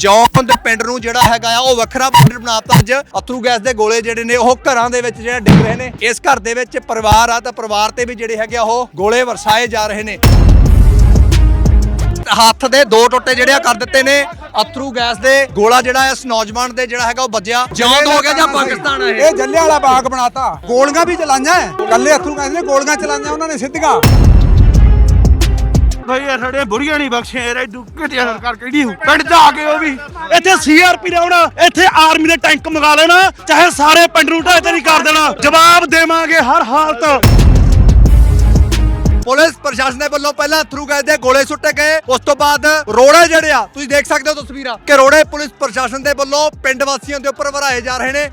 ਜੌਂਦ ਪਿੰਡ ਨੂੰ ਜਿਹੜਾ ਹੈਗਾ ਆ ਉਹ ਵੱਖਰਾ ਪਿੰਡ ਬਣਾਤਾ ਅੱਜ। ਅਥਰੂ ਗੈਸ ਦੇ ਗੋਲੇ ਜਿਹੜੇ ਨੇ ਉਹ ਘਰਾਂ ਦੇ ਵਿੱਚ ਜਿਹੜੇ ਡਿੱਗ ਰਹੇ ਨੇ। ਇਸ ਘਰ ਦੇ ਵਿੱਚ ਪਰਿਵਾਰ ਆ ਤਾਂ ਪਰਿਵਾਰ ਤੇ ਵੀ ਜਿਹੜੇ ਹੈਗੇ ਆ ਉਹ ਗੋਲੇ ਵਰਸਾਏ ਜਾ ਰਹੇ ਨੇ। ਹੱਥ ਦੇ ਦੋ ਟੋਟੇ ਜਿਹੜੇ ਆ ਕਰ ਦਿੱਤੇ ਨੇ। ਅਥਰੂ ਗੈਸ ਦੇ ਗੋਲਾ ਜਿਹੜਾ ਇਸ ਨੌਜਵਾਨ ਦੇ ਜਿਹੜਾ ਹੈਗਾ ਉਹ ਵੱਜਿਆ। ਜੌਂਦ ਹੋ ਗਿਆ ਜਾਂ ਪਾਕਿਸਤਾਨ ਆ ਇਹ? ਇਹ? ਜੱਲੇ ਵਾਲਾ ਬਾਗ ਬਣਾਤਾ। ਗੋਲੀਆਂ ਵੀ ਚਲਾਈਆਂ। ਕੱਲੇ ਹੱਥੋਂ ਕਹਿੰਦੇ ਨੇ ਗੋਲੀਆਂ ਚਲਾਈਆਂ ਉਹਨਾਂ ਨੇ ਸਿੱਧੀਆਂ। ਭਾਈ ਇਹ ਸਾਡੇ ਬੁੜੀਆਂ ਨਹੀਂ ਬਖਸ਼ੇ ਇਹ ਡੁੱਕੇ ਸਰਕਾਰ ਕਿਹੜੀ ਹੋ ਪਿੰਡ ਜਾ ਕੇ ਉਹ ਵੀ। ਇੱਥੇ ਸੀਆਰਪੀ ਲਾਉਣਾ ਇੱਥੇ ਆਰਮੀ ਦੇ ਟੈਂਕ ਮੰਗਾ ਲੈਣਾ ਚਾਹੇ ਸਾਰੇ ਪਿੰਡ ਨੂੰ ਢਾਹ ਤੇ ਨਹੀਂ ਕਰ ਦੇਣਾ। ਜਵਾਬ ਦੇਵਾਂਗੇ ਹਰ ਹਾਲਤ। ਪੁਲਿਸ ਪ੍ਰਸ਼ਾਸਨ ਦੇ ਵੱਲੋਂ ਪਹਿਲਾਂ ਥਰੂ ਗੈਸ ਦੇ ਗੋਲੇ ਸੁੱਟੇ ਗਏ ਉਸ ਤੋਂ ਬਾਅਦ ਰੋੜੇ ਜਿਹੜੇ ਆ ਤੁਸੀਂ ਦੇਖ ਸਕਦੇ ਹੋ ਤਸਵੀਰਾਂ ਕਿ ਰੋੜੇ ਪੁਲਿਸ ਪ੍ਰਸ਼ਾਸਨ ਦੇ ਵੱਲੋਂ ਪਿੰਡ ਵਾਸੀਆਂ ਦੇ ਉੱਪਰ ਵਰਾਏ ਜਾ ਰਹੇ ਨੇ।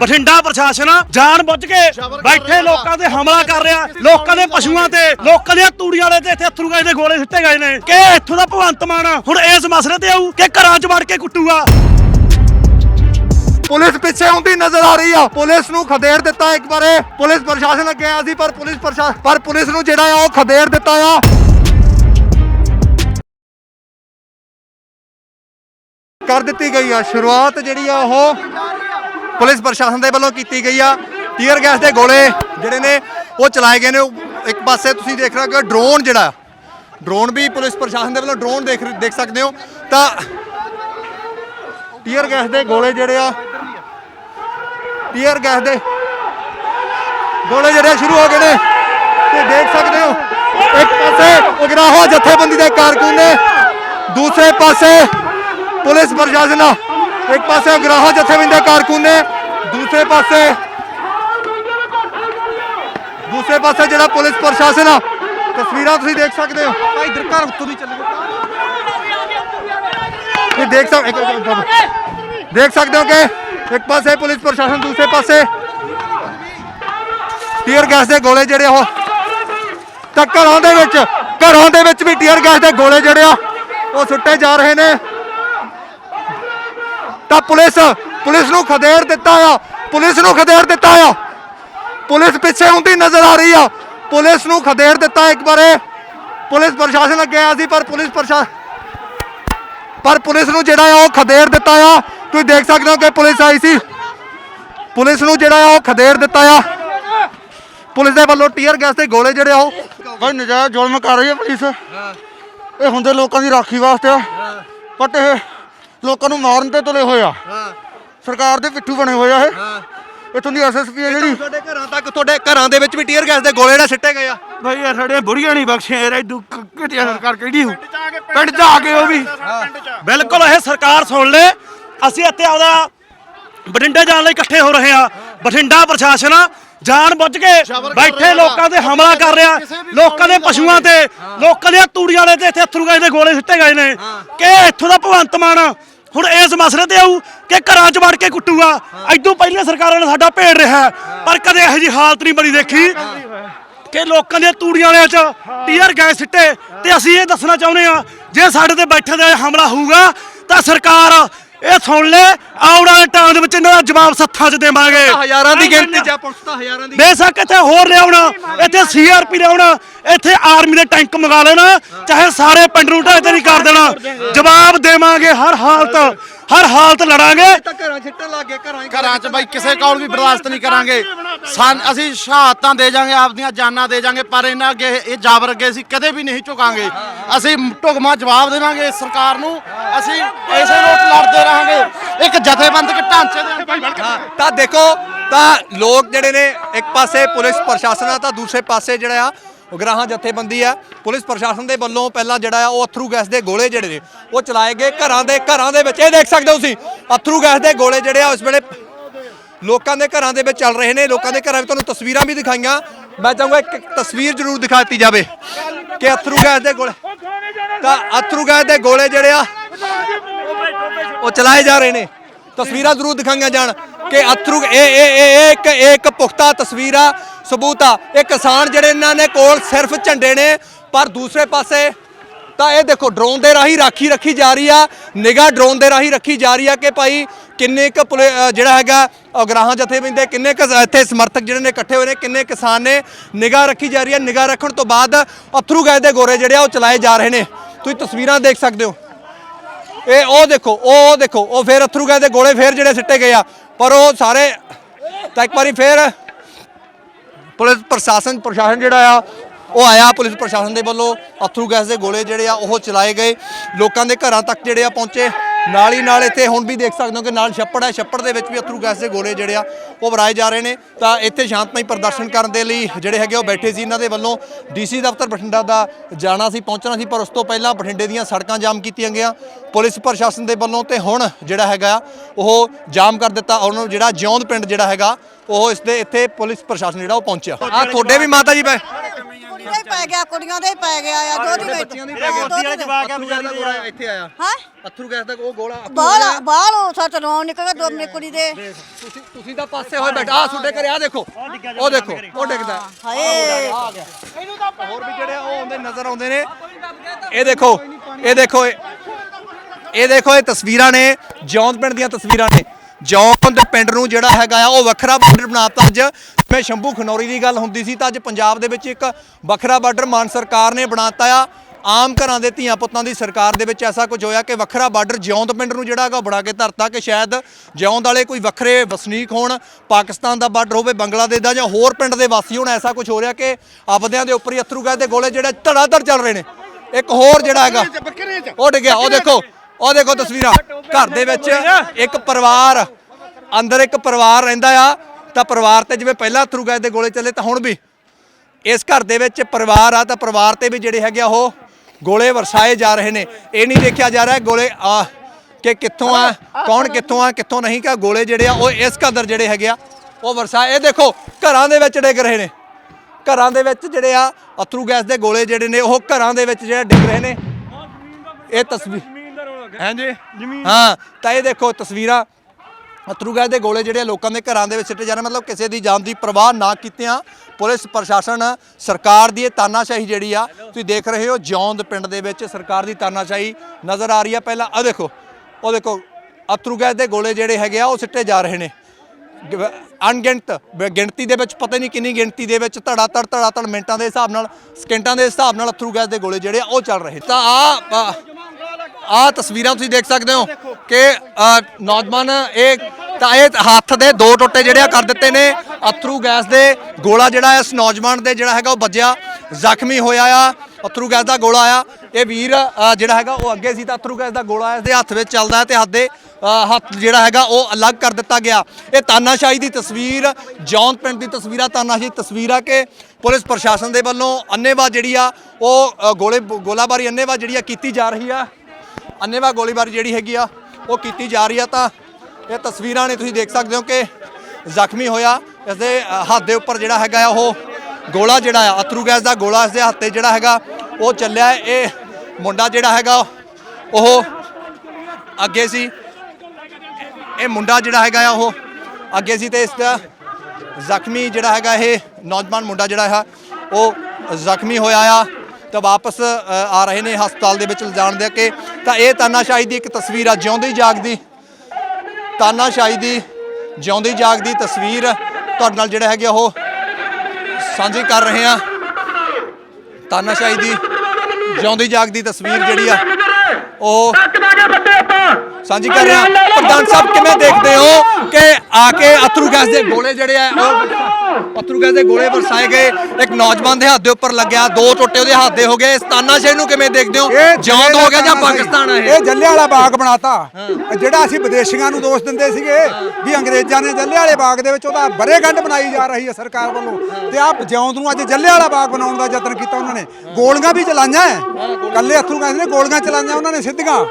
ਬਠਿੰਡਾ ਪ੍ਰਸ਼ਾਸਨ ਜਾਣ ਬੁੱਝ ਕੇ ਬੈਠੇ ਲੋਕਾਂ ਤੇ ਹਮਲਾ ਕਰ ਰਿਹਾ। ਲੋਕਾਂ ਦੇ ਪਸ਼ੂਆਂ ਤੇ ਲੋਕਾਂ ਦੀਆਂ ਤੂੜੀਆਂ ਵਾਲੇ ਤੇ ਇੱਥੇ ਅਥਰੂ ਗਏ ਦੇ ਗੋਲੇ ਸਿੱਟੇ ਗਏ ਨੇ। ਕਿ ਇੱਥੋਂ ਦਾ ਭਗਵੰਤ ਮਾਨ ਹੁਣ ਇਸ ਮਸਲੇ ਤੇ ਆਊ ਕਿ ਘਰਾਂ 'ਚ ਵੜ ਕੇ ਕੁੱਟੂਗਾ? ਪੁਲਿਸ ਪਿੱਛੇ ਆਉਂਦੀ ਨਜ਼ਰ ਆ ਰਹੀ ਆ। ਪੁਲਿਸ ਨੂੰ ਖਦੇੜ ਦਿੱਤਾ ਇੱਕ ਵਾਰੇ। ਪੁਲਿਸ ਪ੍ਰਸ਼ਾਸਨ ਅੱਗੇ ਆਇਆ ਸੀ ਪਰ ਪੁਲਿਸ ਪ੍ਰਸ਼ਾਸਨ ਪਰ ਪੁਲਿਸ ਨੂੰ ਜਿਹੜਾ ਆ ਉਹ ਖਦੇੜ ਦਿੱਤਾ ਆ। ਕਰ ਦਿੱਤੀ ਗਈ ਆ। ਸ਼ੁਰੂਆਤ ਜਿਹੜੀ ਆ ਉਹ ਪੁਲਿਸ ਪ੍ਰਸ਼ਾਸਨ ਦੇ ਵੱਲੋਂ ਕੀਤੀ ਗਈ ਆ। ਟੀਅਰ ਗੈਸ ਦੇ ਗੋਲੇ ਜਿਹੜੇ ਨੇ, ਉਹ ਚਲਾਏ ਗਏ ਨੇ। ਇੱਕ ਪਾਸੇ ਤੁਸੀਂ ਦੇਖ ਰਹੇ ਹੋ ਕਿ ਡਰੋਨ ਜਿਹੜਾ ਡਰੋਨ ਵੀ ਪੁਲਿਸ ਪ੍ਰਸ਼ਾਸਨ ਦੇ ਵੱਲੋਂ ਡਰੋਨ ਦੇਖ ਦੇਖ ਸਕਦੇ ਹੋ। ਤਾਂ ਟੀਅਰ ਗੈਸ ਦੇ ਗੋਲੇ ਜਿਹੜੇ ਆ ਟੀਅਰ ਗੈਸ ਦੇ ਗੋਲੇ ਜਿਹੜੇ ਸ਼ੁਰੂ ਹੋ ਗਏ ਨੇ। ਤੇ ਦੇਖ ਸਕਦੇ ਹੋ, ਇੱਕ ਪਾਸੇ ਉਗਰਾਹੋ ਜਥੇਬੰਦੀ ਦੇ ਕਾਰਕੁਨ ਨੇ, ਦੂਸਰੇ ਪਾਸੇ ਪੁਲਿਸ ਪ੍ਰਸ਼ਾਸਨ ਆ। ਇੱਕ ਪਾਸੇ ਉਗਰਾਹੋ ਜਥੇਬੰਦੀ ਕਾਰਕੁਨ ਨੇ ਦੂਸਰੇ ਪਾਸੇ ਦੂਸਰੇ ਪਾਸੇ ਜਿਹੜਾ ਪੁਲਿਸ ਪ੍ਰਸ਼ਾਸਨ ਆ, ਤਸਵੀਰਾਂ ਤੁਸੀਂ ਦੇਖ ਸਕਦੇ ਹੋ। ਭਾਈ ਇਧਰ ਉੱਤੋਂ ਦੀ ਚੱਲੇ। ਇਹ ਦੇਖ ਸਕ ਦੇਖ ਸਕਦੇ ਹੋ ਕਿ ਇੱਕ ਪਾਸੇ ਪੁਲਿਸ ਪ੍ਰਸ਼ਾਸਨ, ਦੂਸਰੇ ਪਾਸੇ ਟੀਅਰ ਗੈਸ ਦੇ ਗੋਲੇ ਜਿਹੜੇ ਉਹ ਤਾਂ ਘਰਾਂ ਦੇ ਵਿੱਚ ਘਰਾਂ ਦੇ ਵਿੱਚ ਵੀ ਟੀਅਰ ਗੈਸ ਦੇ ਗੋਲੇ ਜਿਹੜੇ ਆ, ਉਹ ਸੁੱਟੇ ਜਾ ਰਹੇ ਨੇ। ਤਾਂ ਪੁਲਿਸ ਪੁਲਿਸ ਨੂੰ ਖਦੇੜ ਦਿੱਤਾ ਆ ਪੁਲਿਸ ਨੂੰ ਖਦੇੜ ਦਿੱਤਾ ਆ। ਪੁਲਿਸ ਪਿੱਛੇ ਹੁੰਦੀ ਨਜ਼ਰ ਆ ਰਹੀ ਆ। ਪੁਲਿਸ ਨੂੰ ਖਦੇੜ ਦਿੱਤਾ ਇੱਕ ਵਾਰੇ। ਪੁਲਿਸ ਪ੍ਰਸ਼ਾਸਨ ਅੱਗੇ ਆਇਆ ਸੀ ਪਰ ਪੁਲਿਸ ਪ੍ਰਸ਼ਾਸਨ ਪਰ ਪੁਲਿਸ ਨੂੰ ਜਿਹੜਾ ਆ ਉਹ ਖਦੇੜ ਦਿੱਤਾ ਆ। ਤੁਸੀਂ ਦੇਖ ਸਕਦੇ ਹੋ ਕਿ ਪੁਲਿਸ ਆਈ ਸੀ। ਪੁਲਿਸ ਨੂੰ ਜਿਹੜਾ ਆ ਉਹ ਖਦੇੜ ਦਿੱਤਾ ਆ। ਪੁਲਿਸ ਦੇ ਵੱਲੋਂ ਟੀਅਰ ਗੈਸ ਦੇ ਗੋਲੇ ਜਿਹੜੇ ਆ ਉਹ ਭਾਈ ਨਜਾਇਜ਼ ਜ਼ੁਲਮ ਕਰ ਰਹੀ ਹੈ ਪੁਲਿਸ। ਇਹ ਹੁੰਦੇ ਲੋਕਾਂ ਦੀ ਰਾਖੀ ਵਾਸਤੇ ਆ। ਬਟ ਇਹ ਲੋਕਾਂ ਨੂੰ ਮਾਰਨ ਤੇ ਤੁਲੇ ਹੋਏ ਆ। ਸਰਕਾਰ ਦੇ ਪਿੱਠੂ ਬਣੇ ਹੋਏ ਆ ਇਹ। ਇੱਥੋਂ ਦੀ ਐਸਐਸਪੀ ਹੈ ਜਿਹੜੀ। ਤੁਹਾਡੇ ਘਰਾਂ ਤੱਕ ਤੁਹਾਡੇ ਘਰਾਂ ਦੇ ਵਿੱਚ ਵੀ ਟੀਅਰ ਗੈਸ ਦੇ ਗੋਲੇ ਜਿਹੜਾ ਸਿੱਟੇ ਗਏ ਆ। ਭਾਈ ਇਹ ਸਾਡੇ ਬੁੜੀਆਂ ਨਹੀਂ ਬਖਸ਼ੇ ਇਹ ਡੁੱਕੇ ਸਰਕਾਰ ਕਿਹੜੀ ਹੋ ਪਿੰਡ ਜਾ ਕੇ ਉਹ ਵੀ। ਬਿਲਕੁਲ ਇਹ ਸਰਕਾਰ ਸੁਣ ਲੈ। ਅਸੀਂ ਇੱਥੇ ਆਪਦਾ ਬਠਿੰਡੇ ਜਾਣ ਲਈ ਇਕੱਠੇ ਹੋ ਰਹੇ ਆ। ਬਠਿੰਡਾ ਪ੍ਰਸ਼ਾਸਨ ਜਾਣ ਬੁੱਝ ਕੇ ਬੈਠੇ ਲੋਕਾਂ ਤੇ ਹਮਲਾ ਕਰ ਰਿਹਾ। ਲੋਕਾਂ ਦੇ ਪਸ਼ੂਆਂ ਤੇ ਲੋਕਾਂ ਦੀਆਂ ਤੂੜੀਆਂ ਵਾਲੇ ਤੇ ਇੱਥੇ ਅਥਰੂ ਗਏ ਦੇ ਗੋਲੇ ਸਿੱਟੇ ਗਏ ਨੇ। ਕਿ ਇੱਥੋਂ ਦਾ ਭਗਵੰਤ ਮਾਨ ਹੁਣ ਇਸ ਮਸਲੇ ਤੇ ਆਊ ਕਿ ਘਰਾਂ 'ਚ ਵੜ ਕੇ ਕੁੱਟੂਗਾ। ਐਦੋਂ ਪਹਿਲਾਂ ਸਰਕਾਰਾਂ ਨੇ ਸਾਡਾ ਭੇੜ ਰਿਹਾ ਪਰ ਕਦੇ ਇਹੋ ਜਿਹੀ ਹਾਲਤ ਨਹੀਂ ਬਣੀ ਦੇਖੀ। ਕਿ ਲੋਕਾਂ ਦੀਆਂ ਤੂੜੀਆਂ ਵਾਲਿਆਂ 'ਚ ਟੀਅਰ ਗੈਸ ਸਿੱਟੇ। ਤੇ ਅਸੀਂ ਇਹ ਦੱਸਣਾ ਚਾਹੁੰਦੇ ਆ ਜੇ ਸਾਡੇ ਤੇ ਬੈਠੇ ਦੇ ਹਮਲਾ ਹੋਊਗਾ ਤਾਂ ਸਰਕਾਰ ਇਹ ਸੁਣ ਲੈ ਆਉਣ ਵਾਲੇ ਟਾਈਮ ਦੇ ਵਿੱਚ ਇਹਨਾਂ ਦਾ ਜਵਾਬ ਸੱਥਾਂ 'ਚ ਦੇਵਾਂਗੇ। ਹਜ਼ਾਰਾਂ ਦੀ ਗਿਣਤੀ ਆ, ਪੁਲਿਸ ਤਾਂ ਹਜ਼ਾਰਾਂ ਦੀ ਬੇਸ਼ੱਕ ਇੱਥੇ ਹੋਰ ਲਿਆਉਣਾ ਇੱਥੇ ਸੀਆਰਪੀ ਲਿਆਉਣਾ ਇੱਥੇ ਆਰਮੀ ਦੇ ਟੈਂਕ ਮੰਗਾ ਲੈਣਾ ਚਾਹੇ ਸਾਰੇ ਪਿੰਡ ਨੂੰ ਢਾਹ ਤੇ ਨਹੀਂ ਕਰ ਦੇਣਾ। ਜਵਾਬ ਦੇਵਾਂਗੇ ਹਰ ਹਾਲਤ ਹਰ ਹਾਲਤ ਲੜਾਂਗੇ। ਤਾਂ ਘਰਾਂ ਛਿੱਟਣ ਲੱਗ ਗਏ ਘਰਾਂ ਹੀ ਘਰਾਂ 'ਚ ਬਾਈ ਕਿਸੇ ਕੋਲ ਵੀ ਬਰਦਾਸ਼ਤ ਨਹੀਂ ਕਰਾਂਗੇ। ਸਾਨ ਅਸੀਂ ਸ਼ਹਾਦਤਾਂ ਦੇ ਜਾਾਂਗੇ ਆਪਦੀਆਂ ਜਾਨਾਂ ਦੇ ਜਾਾਂਗੇ ਪਰ ਇਹਨਾਂ ਅੱਗੇ ਇਹ ਜਾਬਰ ਅੱਗੇ ਅਸੀਂ ਕਦੇ ਵੀ ਨਹੀਂ ਝੁਕਾਂਗੇ। ਅਸੀਂ ਢੁਕਮਾ ਜਵਾਬ ਦੇਵਾਂਗੇ ਇਸ ਸਰਕਾਰ ਨੂੰ। ਅਸੀਂ ਇਸੇ ਰੋਟ ਲੜਦੇ ਰਹਾਂਗੇ। ਇੱਕ ਜਥੇਬੰਦਕ ਢਾਂਚੇ ਦੇ ਹਾਂ, ਤਾਂ ਦੇਖੋ ਤਾਂ ਲੋਕ ਜਿਹੜੇ ਨੇ ਇੱਕ ਪਾਸੇ ਪੁਲਿਸ ਪ੍ਰਸ਼ਾਸਨ ਆ ਤਾਂ ਦੂਸਰੇ ਪਾਸੇ ਜਿਹੜਾ ਆ ਉਗਰਾਹਾਂ ਜਥੇਬੰਦੀ ਆ ਪੁਲਿਸ ਪ੍ਰਸ਼ਾਸਨ ਦੇ ਵੱਲੋਂ ਪਹਿਲਾਂ ਜਿਹੜਾ ਆ ਉਹ ਅਥਰੂ ਗੈਸ ਦੇ ਗੋਲੇ ਜਿਹੜੇ ਨੇ, ਉਹ ਚਲਾਏ ਗਏ। ਘਰਾਂ ਦੇ ਘਰਾਂ ਦੇ ਵਿੱਚ ਇਹ ਦੇਖ ਸਕਦੇ ਹੋ ਤੁਸੀਂ, ਅਥਰੂ ਗੈਸ ਦੇ ਗੋਲੇ ਜਿਹੜੇ ਆ ਉਸ ਵੇਲੇ ਲੋਕਾਂ ਦੇ ਘਰਾਂ ਦੇ ਵਿੱਚ ਚੱਲ ਰਹੇ ਨੇ। ਲੋਕਾਂ ਦੇ ਘਰਾਂ ਵਿੱਚ ਤੁਹਾਨੂੰ ਤਸਵੀਰਾਂ ਵੀ ਦਿਖਾਈਆਂ। ਮੈਂ ਚਾਹੂੰਗਾ ਇੱਕ ਇੱਕ ਤਸਵੀਰ ਜ਼ਰੂਰ ਦਿਖਾ ਦਿੱਤੀ ਜਾਵੇ ਕਿ ਅਥਰੂ ਗੈਸ ਦੇ ਗੋਲੇ ਤਾਂ ਅਥਰੂ ਗੈਸ ਦੇ ਗੋਲੇ ਜਿਹੜੇ ਆ, ਉਹ ਚਲਾਏ ਜਾ ਰਹੇ ਨੇ। ਤਸਵੀਰਾਂ ਜ਼ਰੂਰ ਦਿਖਾਈਆਂ ਜਾਣ ਕਿ ਅਥਰੂ ਇਹ ਇਹ ਇਹ ਇਹ ਇੱਕ ਇਹ ਇੱਕ ਪੁਖਤਾ ਤਸਵੀਰ ਆ, ਸਬੂਤ ਆ। ਇਹ ਕਿਸਾਨ ਜਿਹੜੇ ਇਹਨਾਂ ਨੇ ਕੋਲ ਸਿਰਫ ਝੰਡੇ ਨੇ, ਪਰ ਦੂਸਰੇ ਪਾਸੇ ਤਾਂ ਇਹ ਦੇਖੋ, ਡਰੋਨ ਦੇ ਰਾਹੀਂ ਰਾਖੀ ਰੱਖੀ ਜਾ ਰਹੀ ਆ, ਨਿਗਾਹ ਡਰੋਨ ਦੇ ਰਾਹੀਂ ਰੱਖੀ ਜਾ ਰਹੀ ਆ ਕਿ ਭਾਈ ਕਿੰਨੇ ਕ ਜਿਹੜਾ ਹੈਗਾ ਉਗਰਾਹਾਂ ਜਥੇਬੰਦੀ ਕਿੰਨੇ ਕ ਇੱਥੇ ਸਮਰਥਕ ਜਿਹੜੇ ਨੇ ਇਕੱਠੇ ਹੋਏ ਨੇ, ਕਿੰਨੇ ਕਿਸਾਨ ਨੇ, ਨਿਗਾਹ ਰੱਖੀ ਜਾ ਰਹੀ ਹੈ ਨਿਗਾਹ ਰੱਖਣ ਤੋਂ ਬਾਅਦ ਅਥਰੂ ਗੈਸ ਦੇ ਗੋਰੇ ਜਿਹੜੇ ਆ, ਉਹ ਚਲਾਏ ਜਾ ਰਹੇ ਨੇ। ਤੁਸੀਂ ਤਸਵੀਰਾਂ ਦੇਖ ਸਕਦੇ ਹੋ। ਇਹ ਉਹ ਦੇਖੋ ਉਹ ਦੇਖੋ, ਉਹ ਫੇਰ ਅਥਰੂ ਗੈਸ ਦੇ ਗੋਲੇ ਫੇਰ ਜਿਹੜੇ ਸਿੱਟੇ ਗਏ ਆ, ਪਰ ਉਹ ਸਾਰੇ ਤਾਂ ਇੱਕ ਵਾਰੀ ਫੇਰ ਪੁਲਿਸ ਪ੍ਰਸ਼ਾਸਨ ਪ੍ਰਸ਼ਾਸਨ ਜਿਹੜਾ ਆ, ਉਹ ਆਇਆ ਪੁਲਿਸ ਪ੍ਰਸ਼ਾਸਨ ਦੇ ਵੱਲੋਂ ਅਥਰੂ ਗੈਸ ਦੇ ਗੋਲੇ ਜਿਹੜੇ ਆ ਉਹ ਚਲਾਏ ਗਏ। ਲੋਕਾਂ ਦੇ ਘਰਾਂ ਤੱਕ ਜਿਹੜੇ ਆ ਪਹੁੰਚੇ। ਨਾਲ ਹੀ ਨਾਲ ਇੱਥੇ ਹੁਣ ਵੀ ਦੇਖ ਸਕਦੇ ਹੋ ਕਿ ਨਾਲ ਛੱਪੜ ਹੈ, ਛੱਪੜ ਦੇ ਵਿੱਚ ਵੀ ਅਥਰੂ ਗੈਸ ਦੇ ਗੋਲੇ ਜਿਹੜੇ ਆ, ਉਹ ਵਰਾਏ ਜਾ ਰਹੇ ਨੇ। ਤਾਂ ਇੱਥੇ ਸ਼ਾਂਤਮਈ ਪ੍ਰਦਰਸ਼ਨ ਕਰਨ ਦੇ ਲਈ ਜਿਹੜੇ ਹੈਗੇ ਉਹ ਬੈਠੇ ਸੀ। ਇਹਨਾਂ ਦੇ ਵੱਲੋਂ ਡੀਸੀ ਦਫ਼ਤਰ ਬਠਿੰਡਾ ਦਾ ਜਾਣਾ ਸੀ, ਪਹੁੰਚਣਾ ਸੀ, ਪਰ ਉਸ ਤੋਂ ਪਹਿਲਾਂ ਬਠਿੰਡੇ ਦੀਆਂ ਸੜਕਾਂ ਜਾਮ ਕੀਤੀਆਂ ਗਈਆਂ। ਪੁਲਿਸ ਪ੍ਰਸ਼ਾਸਨ ਦੇ ਵੱਲੋਂ ਤੇ ਹੁਣ ਜਿਹੜਾ ਹੈਗਾ, ਉਹ ਜਾਮ ਕਰ ਦਿੱਤਾ ਉਹਨੂੰ ਜਿਹੜਾ ਜਿਉਂਦ ਪਿੰਡ ਜਿਹੜਾ ਹੈਗਾ, ਉਹ ਇਸ ਦੇ ਇੱਥੇ ਪੁਲਿਸ ਪ੍ਰਸ਼ਾਸਨ ਜਿਹੜਾ ਉਹ ਪਹੁੰਚਿਆ। ਆ ਤੁਹਾਡੇ ਵੀ ਮਾਤਾ ਜੀ ਪਏ ਕੁੜੀਆਂ ਹੀ ਪੈ ਗਿਆ ਕੁੜੀਆਂ ਦੇ ਹੀ ਪੈ ਗਿਆ ਆ ਦੋ ਦੀ ਬੱਚਿਆਂ ਦੀ ਹਾਂ, ਦੋ ਦੀ ਜਵਾਕ ਆ ਗੈਸ ਦਾ ਗੋਲਾ ਇੱਥੇ ਆਇਆ। ਹਾਂ? ਅਥਰੂ ਗੈਸ ਦਾ ਉਹ ਗੋਲਾ ਬਾਹਰ ਬਾਹਰ ਸੱਤ ਰੋਣ ਨਿਕਲ ਗਿਆ ਦੋ ਮੇਰੀ ਕੁੜੀ ਦੇ। ਤੁਸੀਂ ਤੁਸੀਂ ਤਾਂ ਪਾਸੇ ਹੋਏ ਬੈਠਾ। ਆ ਤੁਹਾਡੇ ਘਰੇ ਆ ਦੇਖੋ। ਉਹ ਦੇਖੋ ਉਹ ਡਿੱਗਦਾ। ਹਾਏ। ਆ ਗਿਆ ਹੋਰ ਵੀ ਜਿਹੜੇ ਉਹ ਆਉਂਦੇ ਨਜ਼ਰ ਆਉਂਦੇ ਨੇ ਇਹ ਦੇਖੋ ਇਹ ਦੇਖੋ ਇਹ ਇਹ ਦੇਖੋ ਇਹ ਤਸਵੀਰਾਂ ਨੇ ਜੌਂਦ ਪਿੰਡ ਦੀਆਂ ਤਸਵੀਰਾਂ ਨੇ। ਜੌਂਦ ਪਿੰਡ ਨੂੰ ਜਿਹੜਾ ਹੈਗਾ ਆ ਉਹ ਵੱਖਰਾ ਬਾਰਡਰ ਬਣਾਤਾ ਅੱਜ। ਮੈਂ ਸ਼ੰਭੂ ਖਨੌਰੀ ਦੀ ਗੱਲ ਹੁੰਦੀ ਸੀ ਤਾਂ ਅੱਜ ਪੰਜਾਬ ਦੇ ਵਿੱਚ ਇੱਕ ਵੱਖਰਾ ਬਾਰਡਰ ਮਾਨ ਸਰਕਾਰ ਨੇ ਬਣਾਤਾ ਆ। ਆਮ ਘਰਾਂ ਦੇ ਧੀਆਂ ਪੁੱਤਾਂ ਦੀ ਸਰਕਾਰ ਦੇ ਵਿੱਚ ਐਸਾ ਕੁਝ ਹੋਇਆ ਕਿ ਵੱਖਰਾ ਬਾਰਡਰ ਜਿਉਂਦ ਪਿੰਡ ਨੂੰ ਜਿਹੜਾ ਹੈਗਾ ਬਣਾ ਕੇ ਧਰਤਾ ਕਿ ਸ਼ਾਇਦ ਜਿਉਂਦ ਵਾਲੇ ਕੋਈ ਵੱਖਰੇ ਵਸਨੀਕ ਹੋਣ ਪਾਕਿਸਤਾਨ ਦਾ ਬਾਰਡਰ ਹੋਵੇ ਬੰਗਲਾਦੇਸ਼ ਦਾ ਜਾਂ ਹੋਰ ਪਿੰਡ ਦੇ ਵਾਸੀ ਹੋਣ ਐਸਾ ਕੁਝ ਹੋ ਰਿਹਾ ਕਿ ਆਪਦਿਆਂ ਦੇ ਉੱਪਰ ਹੀ ਅਥਰੂ ਗੈਸ ਦੇ ਗੋਲੇ ਜਿਹੜੇ ਧੜਾਧੜ ਚੱਲ ਰਹੇ ਨੇ। ਇੱਕ ਹੋਰ ਜਿਹੜਾ ਹੈਗਾ ਉਹ ਡਿੱਗਿਆ ਉਹ ਦੇਖੋ। ਉਹ ਦੇਖੋ ਤਸਵੀਰਾਂ। ਘਰ ਦੇ ਵਿੱਚ ਇੱਕ ਪਰਿਵਾਰ, ਅੰਦਰ ਇੱਕ ਪਰਿਵਾਰ ਰਹਿੰਦਾ ਆ। ਤਾਂ ਪਰਿਵਾਰ ਤੇ ਜਿਵੇਂ ਪਹਿਲਾਂ ਅਥਰੂ ਗੈਸ ਦੇ ਗੋਲੇ ਚੱਲੇ, ਤਾਂ ਹੁਣ ਵੀ। ਇਸ ਘਰ ਦੇ ਵਿੱਚ ਪਰਿਵਾਰ ਆ, ਤਾਂ ਪਰਿਵਾਰ ਤੇ ਵੀ ਜਿਹੜੇ ਹੈਗੇ ਆ ਉਹ ਗੋਲੇ ਵਰਸਾਏ ਜਾ ਰਹੇ ਨੇ। ਇਹ ਨਹੀਂ ਦੇਖਿਆ ਜਾ ਰਿਹਾ ਗੋਲੇ, ਆ, ਕਿ ਕਿੱਥੋਂ ਆ, ਕੌਣ ਕਿੱਥੋਂ ਆ, ਕਿੱਥੋਂ ਨਹੀਂ ਕਾ ਗੋਲੇ ਜਿਹੜੇ ਆ, ਉਹ ਇਸ ਕਦਰ ਜਿਹੜੇ ਹੈਗੇ ਆ, ਉਹ ਵਰਸਾਏ। ਇਹ ਦੇਖੋ, ਘਰਾਂ ਦੇ ਵਿੱਚ ਡਿੱਗ ਰਹੇ ਨੇ। ਘਰਾਂ ਦੇ ਵਿੱਚ ਜਿਹੜੇ ਆ ਅਥਰੂ ਗੈਸ ਦੇ ਗੋਲੇ ਜਿਹੜੇ ਨੇ, ਉਹ ਘਰਾਂ ਦੇ ਵਿੱਚ ਜਿਹੜਾ ਡਿੱਗ ਰਹੇ ਨੇ। ਇਹ ਤਸਵੀਰ ਹਾਂਜੀ? ਹਾਂ ਤਾਂ ਇਹ ਦੇਖੋ ਤਸਵੀਰਾਂ ਅਥਰੂ ਗੈਸ ਦੇ ਗੋਲੇ ਜਿਹੜੇ ਲੋਕਾਂ ਦੇ ਘਰਾਂ ਦੇ ਵਿੱਚ ਸਿੱਟੇ ਜਾ ਰਹੇ ਮਤਲਬ ਕਿਸੇ ਦੀ ਜਾਨ ਦੀ ਪਰਵਾਹ ਨਾ ਕੀਤਿਆਂ ਪੁਲਿਸ ਪ੍ਰਸ਼ਾਸਨ ਸਰਕਾਰ ਦੀ ਇਹ ਤਾਨਾਸ਼ਾਹੀ ਜਿਹੜੀ ਆ ਤੁਸੀਂ ਦੇਖ ਰਹੇ ਹੋ ਜੌਂਦ ਪਿੰਡ ਦੇ ਵਿੱਚ ਸਰਕਾਰ ਦੀ ਤਾਨਾਸ਼ਾਹੀ ਨਜ਼ਰ ਆ ਰਹੀ ਆ। ਪਹਿਲਾਂ ਆ ਦੇਖੋ ਉਹ ਦੇਖੋ ਅਥਰੂ ਗੈਸ ਦੇ ਗੋਲੇ ਜਿਹੜੇ ਹੈਗੇ ਆ ਉਹ ਸਿੱਟੇ ਜਾ ਰਹੇ ਨੇ। ਅਣਗਿਣਤ ਗਿਣਤੀ ਦੇ ਵਿੱਚ ਪਤਾ ਨਹੀਂ ਕਿੰਨੀ ਗਿਣਤੀ ਦੇ ਵਿੱਚ ਧੜਾ ਧੜ ਧੜਾ ਧੜ ਮਿੰਟਾਂ ਦੇ ਹਿਸਾਬ ਨਾਲ ਸਕਿੰਟਾਂ ਦੇ ਹਿਸਾਬ ਨਾਲ ਅਥਰੂ ਗੈਸ ਦੇ ਗੋਲੇ ਜਿਹੜੇ ਆ ਉਹ ਚੱਲ ਰਹੇ। ਤਾਂ ਆ ਆਹ ਤਸਵੀਰਾਂ ਤੁਸੀਂ ਦੇਖ ਸਕਦੇ ਹੋ ਕਿ ਨੌਜਵਾਨ ਇਹ ਤਾਂ ਇਹ ਹੱਥ ਦੇ ਦੋ ਟੋਟੇ ਜਿਹੜੇ ਆ ਕਰ ਦਿੱਤੇ ਨੇ। ਅਥਰੂ ਗੈਸ ਦੇ ਗੋਲਾ ਜਿਹੜਾ ਇਸ ਨੌਜਵਾਨ ਦੇ ਜਿਹੜਾ ਹੈਗਾ ਉਹ ਵੱਜਿਆ, ਜ਼ਖਮੀ ਹੋਇਆ ਆ, ਅਥਰੂ ਗੈਸ ਦਾ ਗੋਲਾ ਆ। ਇਹ ਵੀਰ ਜਿਹੜਾ ਹੈਗਾ ਉਹ ਅੱਗੇ ਸੀ ਤਾਂ ਅਥਰੂ ਗੈਸ ਦਾ ਗੋਲਾ ਇਸ ਦੇ ਹੱਥ ਵਿੱਚ ਚੱਲਦਾ ਹੈ ਤੇ ਹੱਥ ਦੇ ਹੱਥ ਜਿਹੜਾ ਹੈਗਾ ਉਹ ਅਲੱਗ ਕਰ ਦਿੱਤਾ ਗਿਆ। ਇਹ ਤਾਨਾਸ਼ਾਹੀ ਦੀ ਤਸਵੀਰ, ਜੌਂਦ ਪਿੰਡ ਦੀ ਤਸਵੀਰ ਆ। ਤਾਨਾਸ਼ਾਹੀ ਤਸਵੀਰ ਆ ਕਿ ਪੁਲਿਸ ਪ੍ਰਸ਼ਾਸਨ ਦੇ ਵੱਲੋਂ ਅੰਨੇਵਾਹ ਜਿਹੜੀ ਆ, ਉਹ ਗੋਲੇ, ਗੋਲਾਬਾਰੀ ਅੰਨੇਵਾਹ ਜਿਹੜੀ ਆ ਕੀਤੀ ਜਾ ਰਹੀ ਆ। ਅੰਨੇਵਾਹ ਗੋਲੀਬਾਰੀ ਜਿਹੜੀ ਹੈਗੀ ਆ, ਉਹ ਕੀਤੀ ਜਾ ਰਹੀ ਆ ਤਾਂ ਇਹ ਤਸਵੀਰਾਂ ਨੇ ਤੁਸੀਂ ਦੇਖ ਸਕਦੇ ਹੋ ਕਿ ਜ਼ਖਮੀ ਹੋਇਆ। ਇਸ ਦੇ ਹੱਥ ਦੇ ਉੱਪਰ ਜਿਹੜਾ ਹੈਗਾ ਆ, ਉਹ ਗੋਲਾ ਜਿਹੜਾ ਆ, ਅਥਰੂ ਗੈਸ ਦਾ ਗੋਲਾ ਇਸ ਦੇ ਹੱਥ ਤੇ ਜਿਹੜਾ ਹੈਗਾ, ਉਹ ਚੱਲਿਆ। ਇਹ ਮੁੰਡਾ ਜਿਹੜਾ ਹੈਗਾ, ਉਹ ਅੱਗੇ ਸੀ। ਇਹ ਮੁੰਡਾ ਜਿਹੜਾ ਹੈਗਾ ਆ, ਉਹ ਅੱਗੇ ਸੀ ਤੇ ਇਸ ਦਾ ਜ਼ਖਮੀ ਜਿਹੜਾ ਹੈਗਾ, ਇਹ ਨੌਜਵਾਨ ਮੁੰਡਾ ਜਿਹੜਾ ਹੈ ਉਹ ਜ਼ਖਮੀ ਹੋਇਆ ਆ। ਤਾਂ ਵਾਪਸ ਆ ਰਹੇ ਨੇ ਹਸਪਤਾਲ ਦੇ ਵਿੱਚ ਲਿਜਾਣ ਦੇ ਕੇ ਤਾਂ ਇਹ ਤਾਨਾਸ਼ਾਹੀ ਦੀ ਇੱਕ ਤਸਵੀਰ ਆ, ਜਿਉਂਦੀ ਜਾਗਦੀ। ਤਾਨਾਸ਼ਾਹੀ ਦੀ ਜਿਉਂਦੀ ਜਾਗਦੀ ਤਸਵੀਰ ਤੁਹਾਡੇ ਨਾਲ ਜਿਹੜਾ ਹੈਗਾ ਉਹ ਸਾਂਝੀ ਕਰ ਰਹੇ ਆ ਤਾਨਾਸ਼ਾਹੀ ਦੀ ਜਿਉਂਦੀ ਜਾਗਦੀ ਤਸਵੀਰ ਜਿਹੜੀ ਆ, ਉਹ ਸਾਂਝੀ ਕਰ ਰਹੇ ਆ ਪ੍ਰਧਾਨ ਸਾਹਿਬ, ਕਿਵੇਂ ਦੇਖਦੇ ਹੋ ਕਿ ਆ ਕੇ ਅਥਰੂ ਗੈਸ ਦੇ ਗੋਲੇ ਜਿਹੜੇ ਆ, ਉਹ ਅਥਰੂ ਗੈਸ ਦੇ ਗੋਲੇ ਵਰਸਾਏ ਗਏ। ਇੱਕ ਨੌਜਵਾਨ ਦੇ ਹੱਥ ਦੇ ਉੱਪਰ ਲੱਗਿਆ ਦੋ ਟੋਟੇ ਉਹਦੇ ਹੱਥ ਦੇ ਹੋ ਗਏ। ਤਾਨਾਸ਼ਾਹੀ ਨੂੰ ਕਿਵੇਂ ਦੇਖਦੇ ਹੋ? ਜੌਂਦ ਹੋ ਗਿਆ ਜਾਂ ਪਾਕਿਸਤਾਨ ਆ ਇਹ? ਇਹ ਜੱਲੇ ਵਾਲਾ ਬਾਗ ਬਣਾਤਾ। ਜਿਹੜਾ ਅਸੀਂ ਵਿਦੇਸ਼ੀਆਂ ਨੂੰ ਦੋਸ਼ ਦਿੰਦੇ ਸੀਗੇ ਵੀ ਅੰਗਰੇਜ਼ਾਂ ਨੇ ਜੱਲੇ ਵਾਲੇ ਬਾਗ ਦੇ ਵਿੱਚ ਉਹਦਾ ਬਰੇਗੰਢ ਬਣਾਈ ਜਾ ਰਹੀ ਹੈ ਸਰਕਾਰ ਵੱਲੋਂ। ਤੇ ਆਪ ਜਿਉਂਦ ਨੂੰ ਅੱਜ ਜੱਲੇ ਵਾਲਾ ਬਾਗ ਬਣਾਉਣ ਦਾ ਯਤਨ ਕੀਤਾ ਉਹਨਾਂ ਨੇ। ਗੋਲੀਆਂ ਵੀ ਚਲਾਈਆਂ। ਕੱਲੇ ਅਥਰੂ ਕਹਿੰਦੇ ਨੇ ਗੋਲੀਆਂ ਚਲਾਈਆਂ ਉਹਨਾਂ ਨੇ ਸਿੱਧੀਆਂ।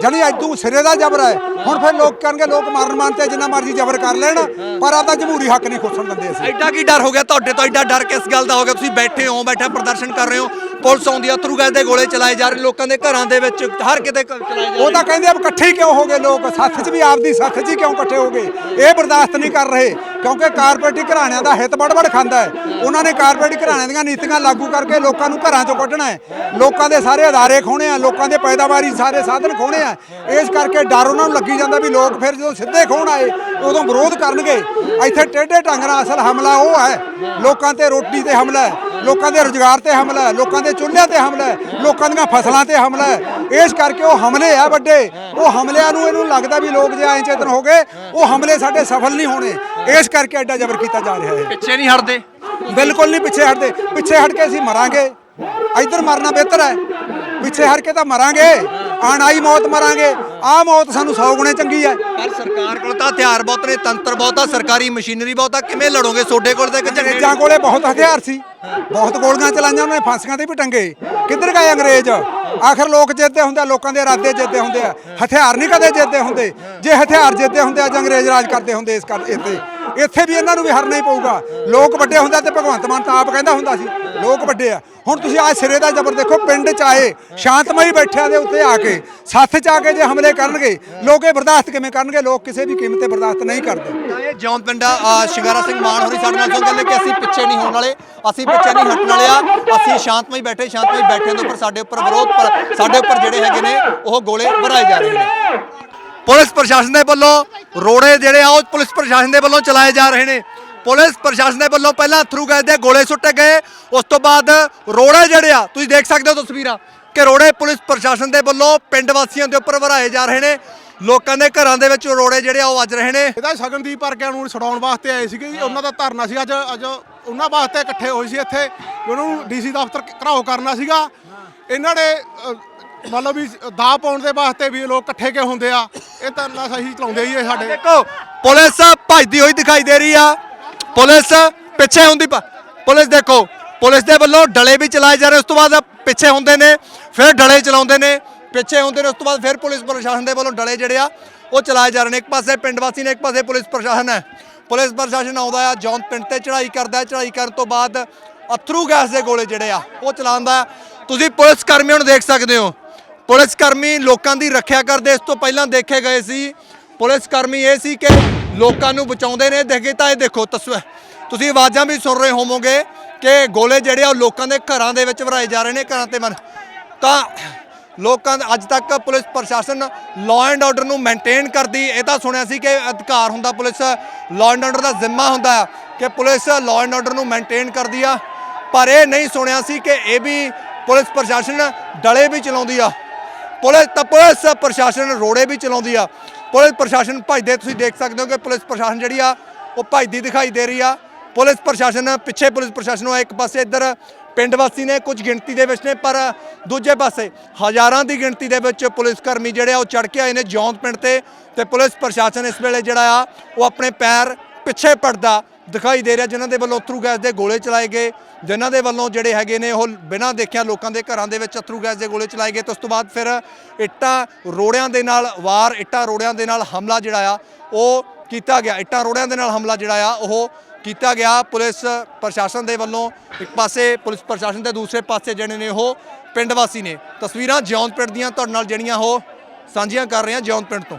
ਜਣੀ ਅੱਜ ਤੂੰ ਸਿਰੇ ਦਾ ਜ਼ਬਰ ਹੈ। ਹੁਣ ਫਿਰ ਲੋਕ ਕਹਿਣਗੇ, ਲੋਕ ਮਾਰਨ ਮੰਨਤੇ ਜਿੰਨਾ ਮਰਜ਼ੀ ਜ਼ਬਰ ਕਰ ਲੈਣ, ਪਰ ਆਪਦਾ ਜਮਹੂਰੀ ਹੱਕ ਨਹੀਂ ਖੋਸਣ ਦਿੰਦੇ ਅਸੀਂ। ਐਡਾ ਕੀ ਡਰ ਹੋ ਗਿਆ? ਤੁਹਾਡੇ ਤੋਂ ਐਡਾ ਡਰ ਕਿਸ ਗੱਲ ਦਾ ਹੋ ਗਿਆ? ਤੁਸੀਂ ਬੈਠੇ ਹੋ, ਬੈਠੇ ਪ੍ਰਦਰਸ਼ਨ ਕਰ ਰਹੇ ਹੋ। ਪੁਲਿਸ ਆਉਂਦੀ ਆ, ਅਥਰੂ ਗੈਸ ਦੇ ਗੋਲੇ ਚਲਾਏ ਜਾ ਰਹੇ ਲੋਕਾਂ ਦੇ ਘਰਾਂ ਦੇ ਵਿੱਚ, ਹਰ ਕਿਤੇ ਕ- ਚਲਾਏ ਜਾ ਰਹੇ। ਉਹ ਤਾਂ ਕਹਿੰਦੇ ਆ ਵੀ ਇਕੱਠੇ ਹੀ ਕਿਉਂ ਹੋ ਗਏ ਲੋਕ? ਸੱਥ 'ਚ ਵੀ ਆਪਦੀ ਸੱਥ 'ਚ ਹੀ ਕਿਉਂ ਇਕੱਠੇ ਹੋ ਗਏ? ਇਹ ਬਰਦਾਸ਼ਤ ਨਹੀਂ ਕਰ ਰਹੇ, ਕਿਉਂਕਿ ਕਾਰਪੋਰੇਟੀ ਘਰਾਣਿਆਂ ਦਾ ਹਿੱਤ ਬੜਬੜ ਖਾਂਦਾ ਹੈ। ਉਹਨਾਂ ਨੇ ਕਾਰਪੋਰੇਟੀ ਘਰਾਣਿਆਂ ਦੀਆਂ ਨੀਤੀਆਂ ਲਾਗੂ ਕਰਕੇ ਲੋਕਾਂ ਨੂੰ ਘਰਾਂ ਚੋਂ ਕੱਢਣਾ ਹੈ। ਲੋਕਾਂ ਦੇ ਸਾਰੇ ਅਦਾਰੇ ਖੋਣੇ ਆ, ਲੋਕਾਂ ਦੇ ਪੈਦਾਵਾਰੀ ਸਾਰੇ ਸਾਧਨ ਖੋਣੇ ਆ। ਇਸ ਕਰਕੇ ਡਰ ਉਹਨਾਂ ਨੂੰ ਲੱਗੀ ਜਾਂਦਾ ਵੀ ਲੋਕ ਫਿਰ ਜਦੋਂ ਸਿੱਧੇ ਖੋਣ ਆਏ ਉਦੋਂ ਵਿਰੋਧ ਕਰਨਗੇ। ਇੱਥੇ ਟੇਢੇ ਢੰਗ ਨਾਲ ਅਸਲ ਹਮਲਾ ਉਹ ਹੈ। ਲੋਕਾਂ ਤੇ ਰੋਟੀ ਤੇ ਹਮਲਾ ਹੈ। ਲੋਕਾਂ ਦੇ ਰੁਜ਼ਗਾਰ ਤੇ ਹਮਲਾ ਹੈ। ਲੋਕਾਂ ਦੇ ਚੁੱਲ੍ਹਿਆਂ ਤੇ ਹਮਲਾ ਹੈ। ਲੋਕਾਂ ਦੀਆਂ ਫਸਲਾਂ ਤੇ ਹਮਲਾ ਹੈ। ਇਸ ਕਰਕੇ ਉਹ ਹਮਲੇ ਆ ਵੱਡੇ। ਉਹ ਹਮਲਿਆਂ ਨੂੰ ਇਹਨੂੰ ਲੱਗਦਾ ਵੀ ਲੋਕ ਜੇ ਐਂ ਚੇਤਨ ਹੋ ਗਏ ਉਹ ਹਮਲੇ ਸਾਡੇ ਸਫਲ ਨਹੀਂ ਹੋਣੇ। ਇਸ ਕਰਕੇ ਐਡਾ ਜ਼ਬਰ ਕੀਤਾ ਜਾ ਰਿਹਾ ਹੈ। ਪਿੱਛੇ ਨਹੀਂ ਹਟਦੇ। ਬਿਲਕੁਲ ਨਹੀਂ ਪਿੱਛੇ ਹਟਦੇ। ਪਿੱਛੇ ਹਟ ਕੇ ਅਸੀਂ ਮਰਾਂਗੇ। ਇੱਧਰ ਮਰਨਾ ਬਿਹਤਰ ਹੈ। ਪਿੱਛੇ ਹਟ ਕੇ ਤਾਂ ਮਰਾਂਗੇ। ਆਣਾਈ ਮੌਤ ਮਰਾਂਗੇ। ਆਹ ਮੌਤ ਸਾਨੂੰ 100 ਗੁਣੇ ਚੰਗੀ ਹੈ। ਪਰ ਸਰਕਾਰ ਕੋਲ ਤਾਂ ਹਥਿਆਰ ਬਹੁਤ ਨੇ ਤੰਤਰ ਬਹੁਤ ਆ ਸਰਕਾਰੀ ਮਸ਼ੀਨਰੀ ਬਹੁਤ ਆ। ਕਿਵੇਂ ਲੜੋਗੇ ਤੁਹਾਡੇ ਕੋਲ ਤਾਂ ਅੰਗਰੇਜ਼ਾਂ ਕੋਲੇ ਬਹੁਤ ਹਥਿਆਰ ਸੀ। ਬਹੁਤ ਗੋਲੀਆਂ ਚਲਾਈਆਂ ਉਹਨਾਂ ਨੇ ਫਾਂਸੀਆਂ ਤੇ ਵੀ ਟੰਗੇ। ਕਿੱਧਰ ਗਏ ਅੰਗਰੇਜ਼? ਆਖਰ ਲੋਕ ਜਿੱਤਦੇ ਹੁੰਦੇ ਆ ਲੋਕਾਂ ਦੇ ਇਰਾਦੇ ਜਿੱਤਦੇ ਹੁੰਦੇ ਆ। ਹਥਿਆਰ ਨਹੀਂ ਕਦੇ ਜਿੱਤਦੇ ਹੁੰਦੇ। ਜੇ ਹਥਿਆਰ ਜਿੱਤਦੇ ਹੁੰਦੇ ਅੱਜ ਅੰਗਰੇਜ਼ ਰਾਜ ਕਰਦੇ ਹੁੰਦੇ ਇਸ ਕਰ ਇੱਥੇ। ਇੱਥੇ ਵੀ ਇਹਨਾਂ ਨੂੰ ਵੀ ਹਰਨਾ ਹੀ ਪਊਗਾ। ਲੋਕ ਵੱਡੇ ਹੁੰਦੇ ਆ ਤੇ ਭਗਵੰਤ ਮਾਨ ਤਾਂ ਆਪ ਕਹਿੰਦਾ ਹੁੰਦਾ ਸੀ। ਲੋਕ ਵੱਡੇ ਆ। ਹੁਣ ਤੁਸੀਂ ਆ ਸਿਰੇ ਦਾ ਜ਼ਬਰ ਦੇਖੋ ਪਿੰਡ ਚ ਆਏ ਸ਼ਾਂਤਮਈ ਬੈਠਿਆਂ ਦੇ ਉੱਤੇ ਆ ਕੇ ਸੱਥ ਚ ਆ ਕੇ ਜੇ ਹਮਲੇ ਕਰਨਗੇ ਲੋਕ ਇਹ ਬਰਦਾਸ਼ਤ ਕਿਵੇਂ ਕਰਨਗੇ? ਲੋਕ ਕਿਸੇ ਵੀ ਕੀਮਤ ਤੇ ਬਰਦਾਸ਼ਤ ਨਹੀਂ ਕਰਦੇ। ਤਾਂ ਇਹ ਜੌਨ ਪਿੰਡਾ ਸ਼ਿੰਗਾਰਾ ਸਿੰਘ ਮਾਨ ਹੋਰੀ ਸਾਡੇ ਨਾਲ ਕਹਿੰਦੇ ਕਿ ਅਸੀਂ ਪਿੱਛੇ ਨਹੀਂ ਹੋਣ ਵਾਲੇ ਅਸੀਂ ਪਿੱਛੇ ਨਹੀਂ ਹਟਣ ਵਾਲੇ ਆ। ਅਸੀਂ ਸ਼ਾਂਤਮਈ ਬੈਠੇ ਸ਼ਾਂਤਮਈ ਬੈਠੇ ਦੇ ਉੱਪਰ ਸਾਡੇ ਉੱਪਰ ਵਿਰੋਧ ਪਰ ਸਾਡੇ ਉੱਪਰ ਜਿਹੜੇ ਹੈਗੇ ਨੇ ਉਹ ਗੋਲੇ ਭਰਾਏ ਜਾ ਰਹੇ ਨੇ। ਪੁਲਿਸ ਪ੍ਰਸ਼ਾਸਨ ਦੇ ਵੱਲੋਂ ਰੋੜੇ ਜਿਹੜੇ ਆ ਉਹ ਪੁਲਿਸ ਪ੍ਰਸ਼ਾਸਨ ਦੇ ਵੱਲੋਂ ਚਲਾਏ ਜਾ ਰਹੇ ਨੇ। ਪੁਲਿਸ ਪ੍ਰਸ਼ਾਸਨ ਦੇ ਵੱਲੋਂ ਪਹਿਲਾਂ ਥਰੂ ਗੈਸ ਦੇ ਗੋਲੇ ਸੁੱਟੇ ਗਏ। ਉਸ ਤੋਂ ਬਾਅਦ ਰੋੜੇ ਜਿਹੜੇ ਆ ਤੁਸੀਂ ਦੇਖ ਸਕਦੇ ਹੋ ਤਸਵੀਰਾਂ ਕਿ ਰੋੜੇ ਪੁਲਿਸ ਪ੍ਰਸ਼ਾਸਨ ਦੇ ਵੱਲੋਂ ਪਿੰਡ ਵਾਸੀਆਂ ਦੇ ਉੱਪਰ ਭਰਾਏ ਜਾ ਰਹੇ ਨੇ। ਲੋਕਾਂ ਦੇ ਘਰਾਂ ਦੇ ਵਿੱਚ ਰੋੜੇ ਜਿਹੜੇ ਆ ਉਹ ਵੱਜ ਰਹੇ ਨੇ। ਇਹਦਾ ਸ਼ਗਨਦੀਪ ਵਰਗਿਆਂ ਨੂੰ ਛਡਾਉਣ ਵਾਸਤੇ ਆਏ ਸੀਗੇ ਜੀ। ਉਹਨਾਂ ਦਾ ਧਰਨਾ ਸੀ ਅੱਜ ਅੱਜ ਉਹਨਾਂ ਵਾਸਤੇ ਇਕੱਠੇ ਹੋਏ ਸੀ ਇੱਥੇ। ਉਹਨਾਂ ਨੂੰ ਡੀਸੀ ਦਫ਼ਤਰ ਘਰਾਓ ਕਰਨਾ ਸੀਗਾ। ਇਹਨਾਂ ਨੇ ਲਓ ਵੀ ਦਾ ਪਾਉਣ ਦੇ ਵਾਸਤੇ ਵੀ ਲੋਕ ਇਕੱਠੇ ਕਿਉਂ ਹੁੰਦੇ ਆ? ਇਹ ਧਰਨਾ ਸਹੀ ਚਲਾਉਂਦੇ ਇਹ ਸਾਡੇ। ਦੇਖੋ ਪੁਲਿਸ ਭੱਜਦੀ ਹੋਈ ਦਿਖਾਈ ਦੇ ਰਹੀ ਆ। ਪੁਲਿਸ ਪਿੱਛੇ ਹੁੰਦੀ ਪ- ਪੁਲਿਸ ਦੇਖੋ, ਪੁਲਿਸ ਦੇ ਵੱਲੋਂ ਡਲੇ ਵੀ ਚਲਾਏ ਜਾ ਰਹੇ, ਉਸ ਤੋਂ ਬਾਅਦ ਪਿੱਛੇ ਹੁੰਦੇ ਨੇ, ਫਿਰ ਡਲੇ ਚਲਾਉਂਦੇ ਨੇ, ਪਿੱਛੇ ਹੁੰਦੇ ਨੇ, ਉਸ ਤੋਂ ਬਾਅਦ ਫਿਰ ਪੁਲਿਸ ਪ੍ਰਸ਼ਾਸਨ ਦੇ ਵੱਲੋਂ ਡਲੇ ਜਿਹੜੇ ਆ, ਉਹ ਚਲਾਏ ਜਾ ਰਹੇ ਨੇ। ਇੱਕ ਪਾਸੇ ਪਿੰਡ ਵਾਸੀ ਨੇ, ਇੱਕ ਪਾਸੇ ਪੁਲਿਸ ਪ੍ਰਸ਼ਾਸਨ ਹੈ। ਪੁਲਿਸ ਪ੍ਰਸ਼ਾਸਨ ਆਉਂਦਾ ਆ ਜੌਨ ਪਿੰਡ ਤੇ ਚੜ੍ਹਾਈ ਕਰਦਾ ਹੈ, ਚੜ੍ਹਾਈ ਕਰਨ ਤੋਂ ਬਾਅਦ ਅਥਰੂ ਗੈਸ ਦੇ ਗੋਲੇ ਜਿਹੜੇ ਆ, ਉਹ ਚਲਾਉਂਦਾ ਤੁਸੀਂ ਪੁਲਿਸ ਕਰਮੀਆਂ ਨੂੰ ਦੇਖ ਸਕਦੇ ਹੋ। ਪੁਲਿਸ ਕਰਮੀ ਲੋਕਾਂ ਦੀ ਰੱਖਿਆ ਕਰਦੇ, ਇਸ ਤੋਂ ਪਹਿਲਾਂ ਦੇਖੇ ਗਏ ਸੀ। ਪੁਲਿਸ ਕਰਮੀ ਇਹ ਸੀ ਕਿ ਲੋਕਾਂ ਨੂੰ ਬਚਾਉਂਦੇ ਨੇ। ਦੇਖੇ ਤਾਂ ਇਹ ਦੇਖੋ ਤਸਵੀਰ। ਤੁਸੀਂ ਆਵਾਜ਼ਾਂ ਵੀ ਸੁਣ ਰਹੇ ਹੋਵੋਗੇ ਕਿ ਗੋਲੇ ਜਿਹੜੇ ਆ ਉਹ ਲੋਕਾਂ ਦੇ ਘਰਾਂ ਦੇ ਵਿੱਚ ਭਰਾਏ ਜਾ ਰਹੇ ਨੇ, ਘਰਾਂ ਤੇ ਮਨ। ਤਾਂ ਲੋਕਾਂ ਦਾ ਅੱਜ ਤੱਕ ਪੁਲਿਸ ਪ੍ਰਸ਼ਾਸਨ ਲਾਅ ਐਂਡ ਆਰਡਰ ਨੂੰ ਮੇਨਟੇਨ ਕਰਦੀ। ਇਹ ਤਾਂ ਸੁਣਿਆ ਸੀ ਕਿ ਅਧਿਕਾਰ ਹੁੰਦਾ ਪੁਲਿਸ ਲਾਅ ਐਂਡ ਆਰਡਰ ਦਾ ਜ਼ਿੰਮਾ ਹੁੰਦਾ ਹੈ ਕਿ ਪੁਲਿਸ ਲਾਅ ਐਂਡ ਆਰਡਰ ਨੂੰ ਮੇਨਟੇਨ ਕਰਦੀ ਆ। ਪਰ ਇਹ ਨਹੀਂ ਸੁਣਿਆ ਸੀ ਕਿ ਇਹ ਵੀ ਪੁਲਿਸ ਪ੍ਰਸ਼ਾਸਨ ਡਲੇ ਵੀ ਚਲਾਉਂਦੀ ਆ। ਪੁਲਿਸ ਤਾਂ ਪੁਲਿਸ ਪ੍ਰਸ਼ਾਸਨ ਰੋੜੇ ਵੀ ਚਲਾਉਂਦੀ ਆ। ਪੁਲਿਸ ਪ੍ਰਸ਼ਾਸਨ ਭਜਦੇ, ਤੁਸੀਂ ਦੇਖ ਸਕਦੇ ਹੋ ਕਿ ਪੁਲਿਸ ਪ੍ਰਸ਼ਾਸਨ ਜਿਹੜੀ ਆ, ਉਹ ਭਜਦੀ ਦਿਖਾਈ ਦੇ ਰਹੀ ਆ। ਪੁਲਿਸ ਪ੍ਰਸ਼ਾਸਨ, ਪਿੱਛੇ ਪੁਲਿਸ ਪ੍ਰਸ਼ਾਸਨ ਆ, ਇੱਕ ਪਾਸੇ ਇੱਧਰ ਪਿੰਡ ਵਾਸੀ ਨੇ ਕੁਝ ਗਿਣਤੀ ਦੇ ਵਿੱਚ ਨੇ, ਪਰ ਦੂਜੇ ਪਾਸੇ ਹਜ਼ਾਰਾਂ ਦੀ ਗਿਣਤੀ ਦੇ ਵਿੱਚ ਪੁਲਿਸ ਕਰਮੀ ਜਿਹੜੇ ਆ, ਉਹ ਚੜ ਕੇ ਆਏ ਨੇ ਜੌਂਦ ਪਿੰਡ ਤੇ ਤੇ ਪੁਲਿਸ ਪ੍ਰਸ਼ਾਸਨ ਇਸ ਵੇਲੇ ਜਿਹੜਾ ਆ, ਉਹ ਆਪਣੇ ਪੈਰ ਪਿੱਛੇ ਪੜਦਾ ਦਿਖਾਈ ਦੇ ਰਿਹਾ ਜਿਨ੍ਹਾਂ ਦੇ ਵੱਲੋਂ ਅਥਰੂ ਗੈਸ ਦੇ ਗੋਲੇ ਚਲਾਏ ਗਏ, ਜਿਨ੍ਹਾਂ ਦੇ ਵੱਲੋਂ ਜਿਹੜੇ ਹੈਗੇ ਨੇ ਉਹ ਬਿਨਾਂ ਦੇਖਿਆ ਲੋਕਾਂ ਦੇ ਘਰਾਂ ਦੇ ਵਿੱਚ ਅਥਰੂ ਗੈਸ ਦੇ ਗੋਲੇ ਚਲਾਏ ਗਏ। ਤੇ ਉਸ ਤੋਂ ਬਾਅਦ ਫਿਰ ਇੱਟਾਂ ਰੋੜਿਆਂ ਦੇ ਨਾਲ ਵਾਰ, ਇੱਟਾਂ ਰੋੜਿਆਂ ਦੇ ਨਾਲ ਹਮਲਾ ਜਿਹੜਾ ਆ, ਉਹ ਕੀਤਾ ਗਿਆ। ਇੱਟਾਂ ਰੋੜਿਆਂ ਦੇ ਨਾਲ ਹਮਲਾ ਜਿਹੜਾ ਆ, ਉਹ ਕੀਤਾ ਗਿਆ। ਪੁਲਿਸ ਪ੍ਰਸ਼ਾਸਨ ਦੇ ਵੱਲੋਂ ਇੱਕ ਪਾਸੇ, ਪੁਲਿਸ ਪ੍ਰਸ਼ਾਸਨ ਦੇ ਦੂਸਰੇ ਪਾਸੇ ਜਿਹੜੇ ਨੇ ਉਹ ਪਿੰਡ ਵਾਸੀ ਨੇ। ਤਸਵੀਰਾਂ ਜਿਉਂਦ ਪਿੰਡ ਦੀਆਂ, ਤੁਹਾਡੇ ਨਾਲ ਜਿਹੜੀਆਂ ਉਹ ਸਾਂਝੀਆਂ ਕਰ ਰਹੇ ਹਾਂ ਜਿਉਂਦ ਪਿੰਡ ਤੋਂ।